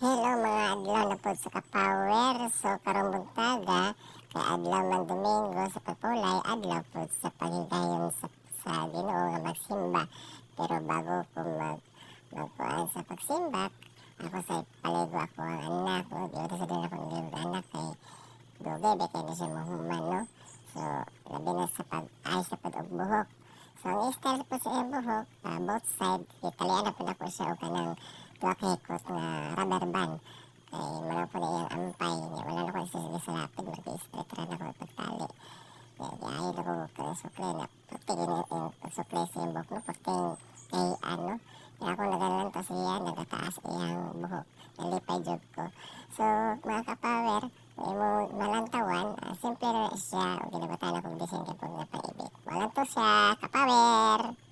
Hello mga adlaw na po sa kapower. So karong buntaga kay adlaw man Domingo sa pagpulay, adlaw po sa paghigayon sa, sa Ginoo nga magsimba. Pero bago ko mag magkuan sa pagsimba, ako sa paligo ako ang anak ko. Di sa din ako ng anak kay dugay ba kay na siya mahuman no. So labi na sa pag ay sa pag buhok. So ang style po sa buhok, ah, both side, italian na po na po siya o kanang tuwa kahikot nga rubber band. Po na iyang ampay. Nga wala na ko isa sa lapid, mag-straight ra na ko pagtali. Kaya ayaw na ko kaya sukle na puti yun yung pagsukle sa iyang buhok no, puti kay ano. Kaya ako nagalan to siya, nagataas iyang buhok. Nalipay job ko. So, mga kapower, may mo malantawan, uh, simple ra siya, ginabatan akong design kapag napaibig. Walang to siya, kapower!